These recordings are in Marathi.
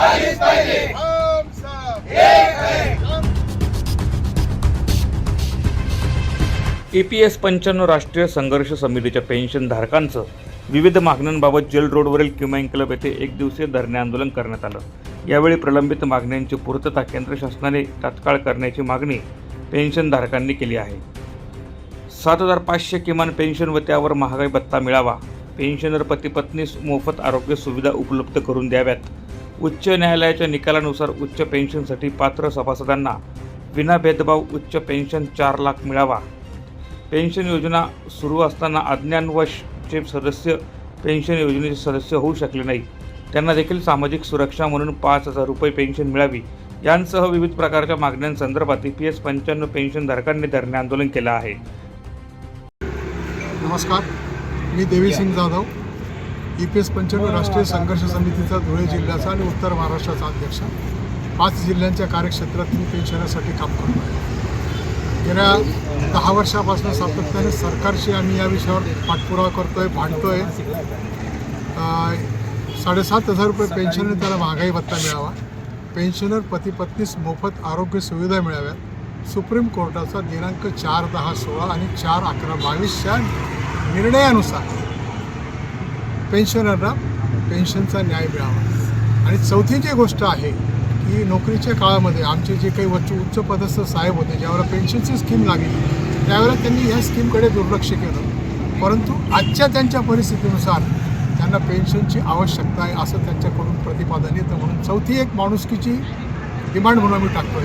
Hum sub A P S पंच्याण्णव राष्ट्रीय संघर्ष समितीच्या पेन्शनधारकांचं विविध मागण्यांबाबत जेल रोडवरील क्युमाइन क्लब येथे एक दिवसीय धरणे आंदोलन करण्यात आलं. यावेळी प्रलंबित मागण्यांची पूर्तता केंद्र शासनाने तात्काळ करण्याची मागणी पेन्शनधारकांनी केली आहे. सात हजार पाचशे किमान पेन्शन व त्यावर महागाई भत्ता मिळावा. पेन्शनर पती पत्नीस मोफत आरोग्य सुविधा उपलब्ध करून द्याव्यात. उच्च न्यायालयाच्या निकालानुसार उच्च पेन्शनसाठी पात्र सभासदांना विना भेदभाव उच्च पेन्शन चार लाख मिळावा. पेन्शन योजना सुरू असताना अज्ञानवशचे सदस्य पेन्शन योजनेचे सदस्य होऊ शकले नाही त्यांना देखील सामाजिक सुरक्षा म्हणून पाच हजार रुपये पेन्शन मिळावी. यांसह विविध प्रकारच्या मागण्यांसंदर्भात ई पी एस पंच्याण्णव पेन्शनधारकांनी धरणे आंदोलन केलं आहे. नमस्कार. मी Devisingh Jadhav. E P S पंच्याण्णव राष्ट्रीय संघर्ष समितीचा धुळे जिल्ह्याचा आणि उत्तर महाराष्ट्राचा अध्यक्ष. पाच जिल्ह्यांच्या कार्यक्षेत्रात मी पेन्शनसाठी काम करतो आहे गेल्या दहा वर्षापासून सातत्याने सरकारशी आम्ही या विषयावर पाठपुरावा करतो आहे भांडतो आहे साडेसात हजार रुपये पेन्शनर त्याला महागाई भत्ता मिळावा. पेन्शनर पती पत्नीस मोफत आरोग्य सुविधा मिळाव्यात. सुप्रीम कोर्टाचा दिनांक चार दहा सोळा आणि चार अकरा बावीसच्या निर्णयानुसार पेन्शनरना पेन्शनचा न्याय मिळावा. आणि चौथी जी गोष्ट आहे की नोकरीच्या काळामध्ये आमचे जे काही उच्च उच्च पदस्थ साहेब होते ज्यावेळेला पेन्शनची स्कीम लागली त्यावेळेला त्यांनी ह्या स्कीमकडे दुर्लक्ष केलं. परंतु आजच्या त्यांच्या परिस्थितीनुसार त्यांना पेन्शनची आवश्यकता आहे असं त्यांच्याकडून प्रतिपादन येतं. म्हणून चौथी एक माणुसकीची डिमांड म्हणून आम्ही टाकतोय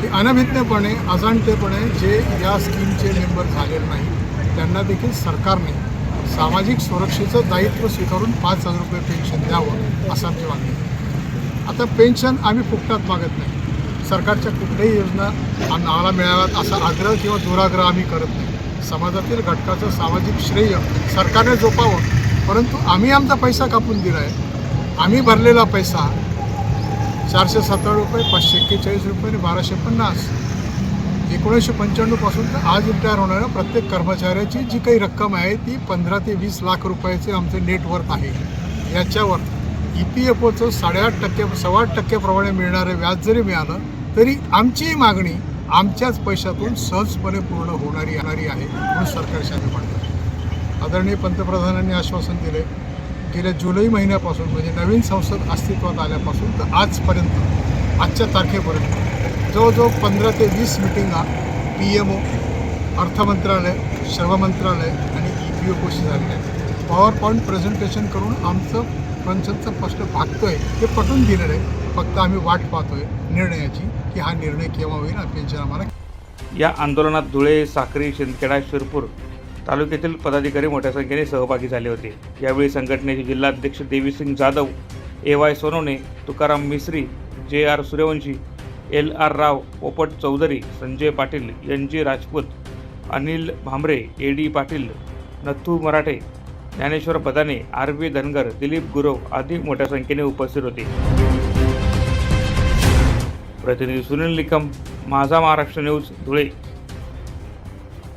की अनभिज्ञपणे अजाणतेपणे जे या स्कीमचे मेंबर झालेले नाही त्यांना देखील सरकारने सामाजिक सुरक्षेचं दायित्व स्वीकारून पाच हजार रुपये पेन्शन द्यावं असं आमची मागणी आता पेन्शन आम्ही फुकटात मागत नाही. सरकारच्या कुठल्याही योजना आम्हाला मिळाव्यात असा आग्रह किंवा दुराग्रह आम्ही करत नाही. समाजातील घटकाचं सामाजिक श्रेय सरकारने जोपावं परंतु आम्ही आमचा पैसा कापून दिला आहे आम्ही भरलेला पैसा चारशे सत्तर रुपये पाचशे एक्केचाळीस रुपये आणि बाराशे पन्नास. एकोणीसशे पंच्याण्णवपासून तर आज रिटायर होणाऱ्या प्रत्येक कर्मचाऱ्याची जी काही रक्कम आहे ती पंधरा ते वीस लाख रुपयाचे आमचे नेटवर्थ आहे. याच्यावर ई पी एफ ओचं साडेआठ टक्के सव्वा आठ टक्क्याप्रमाणे मिळणारं व्याज जरी मिळालं तरी आमची मागणी आमच्याच पैशातून सहजपणे पूर्ण होणारी येणारी आहे म्हणून सरकारशी आम्ही मांडतो आदरणीय पंतप्रधानांनी आश्वासन दिले गेल्या जुलै महिन्यापासून म्हणजे नवीन संसद अस्तित्वात आल्यापासून तर आजपर्यंत आजच्या तारखेपर्यंत जवळजवळ पंधरा ते वीस मिटिंगा पी एम ओ अर्थ मंत्रालय श्रम मंत्रालय आणि ई पी ओ कोशी झालेल्या आहेत. पॉवर पॉईंट प्रेझेंटेशन करून आमचं पंचायतचं प्रश्न भागतोय ते पटून दिलेलं आहे. फक्त आम्ही वाट पाहतो आहे निर्णयाची की हा निर्णय केव्हा होईल आणि पेन्शन आम्हाला या आंदोलनात धुळे साक्री शिंदखेडा शिरपूर तालुक्यातील पदाधिकारी मोठ्या संख्येने सहभागी झाले होते. यावेळी संघटनेचे जिल्हाध्यक्ष Devisingh Jadhav A Y Sonawane Tukaram Mishri J R Suryavanshi L R Rao Popat Chaudhari Sanjay Patil N G Rajput Anil Bhambare A D Patil Nathu Marathe Dnyaneshwar Badane R V Dhangar Dilip Gurav आदी मोठ्या संख्येने उपस्थित होते. प्रतिनिधी सुनील निकम माझा महाराष्ट्र न्यूज धुळे.